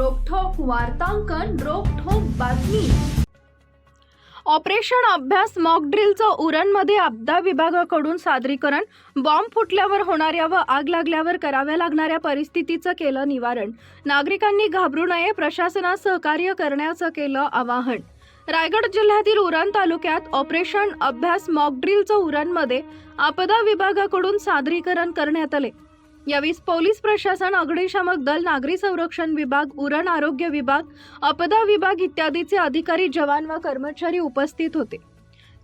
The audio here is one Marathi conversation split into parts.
वार्तांकन रोखोक बातमी. ऑपरेशन अभ्यास मॉक ड्रिलचं उरणमध्ये आपदा विभागाकडून सादरीकरण. बॉम्ब फुटल्यावर होणाऱ्या व आग लागल्यावर कराव्या लागणाऱ्या परिस्थितीचं केलं निवारण. नागरिकांनी घाबरू नये प्रशासनास सहकार्य करण्याचं केलं आवाहन. रायगड जिल्ह्यातील उरण तालुक्यात ऑपरेशन अभ्यास मॉक ड्रिलचं उरणमध्ये आपदा विभागाकडून सादरीकरण करण्यात आले. यावेळी पोलीस प्रशासन अग्निशामक दल नागरी संरक्षण विभाग उरण आरोग्य विभाग आपदा विभाग इत्यादीचे अधिकारी जवान व कर्मचारी उपस्थित होते.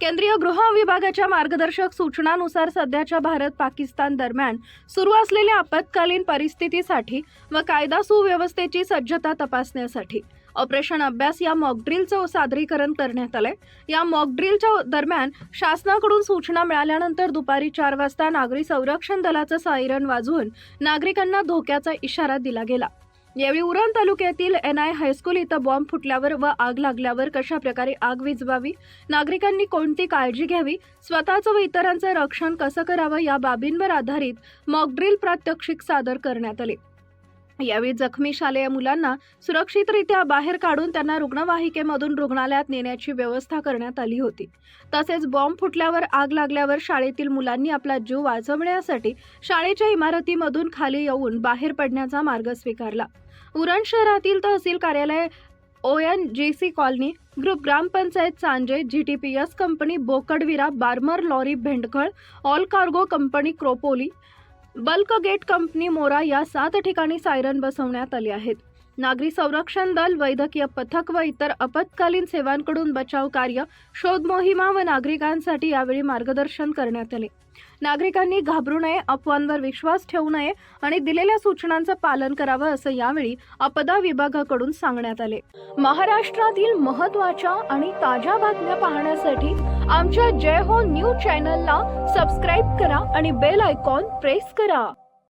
केंद्रीय गृह विभागाच्या मार्गदर्शक सूचनानुसार सध्याच्या भारत पाकिस्तान दरम्यान सुरू असलेल्या आपत्कालीन परिस्थितीसाठी व कायदा सुव्यवस्थेची सज्जता तपासण्यासाठी ऑपरेशन अभ्यास या मॉकड्रिलचं सादरीकरण करण्यात आलंय. या मॉकड्रिलच्या दरम्यान शासनाकडून सूचना मिळाल्यानंतर दुपारी चार वाजता नागरी संरक्षण दलाचं सायरन वाजवून नागरिकांना धोक्याचा इशारा दिला गेला. यावेळी उरण तालुक्यातील एन आय हायस्कूल इथं बॉम्ब फुटल्यावर व आग लागल्यावर कशा प्रकारे आग विझवावी नागरिकांनी कोणती काळजी घ्यावी स्वतःचं व इतरांचं रक्षण कसं करावं या बाबींवर आधारित मॉकड्रिल प्रात्यक्षिक सादर करण्यात आले. यावेळी जखमी शालेय मुलांना सुरक्षितरित्या बाहेर काढून त्यांना रुग्णवाहिकेमधून रुग्णालयात नेण्याची व्यवस्था करण्यात आली होती. तसेच बॉम्ब फुटल्यावर आग लागल्यावर शाळेतील मुलांनी आपला जीव वाचवण्यासाठी शाळेच्या इमारतीमधून खाली येऊन बाहेर पडण्याचा मार्ग स्वीकारला. उरण शहरातील तहसील कार्यालय O N G C colony group ग्रामपंचायत सांजे G T P S company Bokadvira Barmer lorry Bhendkhal all cargo company क्रोपोली bulk gate company Mora या सात ठिकाणी सायरन बसवण्यात आले आहेत. नागरी संरक्षण दल वैद्यकीय पथक व इतर आपत्कालीन सेवांकडून बचाव कार्य शोध मोहिमा व नागरिकांसाठी यावेळी मार्गदर्शन करण्यात आले. नागरिकांनी घाबरू नये अफवांवर विश्वास ठेवू नये आणि दिलेल्या सूचनांचं पालन करावं असं यावेळी आपदा विभागाकडून सांगण्यात आले. महाराष्ट्रातील महत्त्वाच्या आणि ताज्या बातम्या पाहण्यासाठी आमच्या जय हो न्यूज चॅनलला सबस्क्राईब करा आणि बेल आयकॉन प्रेस करा.